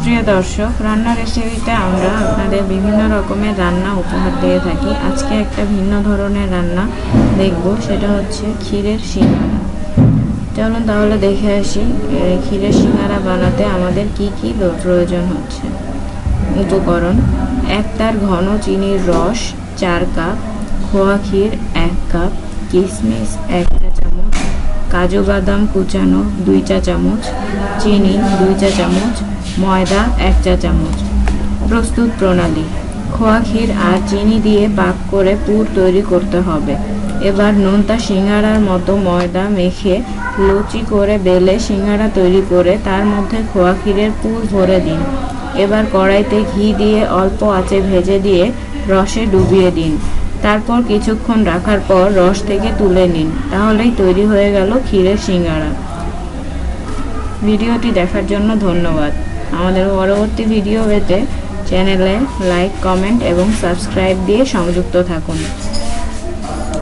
প্রিয় দর্শক রান্না রেসিপিতে আমরা আপনাদের বিভিন্ন রকমের রান্না উপহার দিয়ে থাকি। আজকে একটা ভিন্ন ধরনের রান্না দেখব, সেটা হচ্ছে ক্ষীরের সিঙ্গারা। চলুন তাহলে দেখে আসি ক্ষীরের সিঙ্গারা বানাতে আমাদের কি কি প্রয়োজন হচ্ছে। উপকরণ, এক তার ঘন চিনির রস, চার কাপ, খোয়া ক্ষীর, এক কাপ কিশমিশ এক চা চামচ, কাজু বাদাম কুচানো দুই চা চামচ, চিনি দুই চা চামচ ময়দা, এক চা চামচ। প্রস্তুত প্রণালী। খোয়া ক্ষীর আর চিনি দিয়ে পাক করে পুর তৈরি করতে হবে। এবার নোনতা সিঙ্গারার মতো ময়দা মেখে লুচি করে বেলে সিঙ্গারা তৈরি করে তার মধ্যে খোয়া ক্ষীরের পুর ভরে দিন। এবার কড়াইতে ঘি দিয়ে অল্প আঁচে ভেজে দিয়ে রসে ডুবিয়ে দিন। তারপর কিছুক্ষণ রাখার পর রস থেকে তুলে নিন। তাহলেই তৈরি হয়ে গেল ক্ষীরের সিঙ্গারা। ভিডিওটি দেখার জন্য ধন্যবাদ। আমাদের পরবর্তী ভিডিও পেতে চ্যানেলে লাইক কমেন্ট এবং সাবস্ক্রাইব দিয়ে সংযুক্ত থাকুন।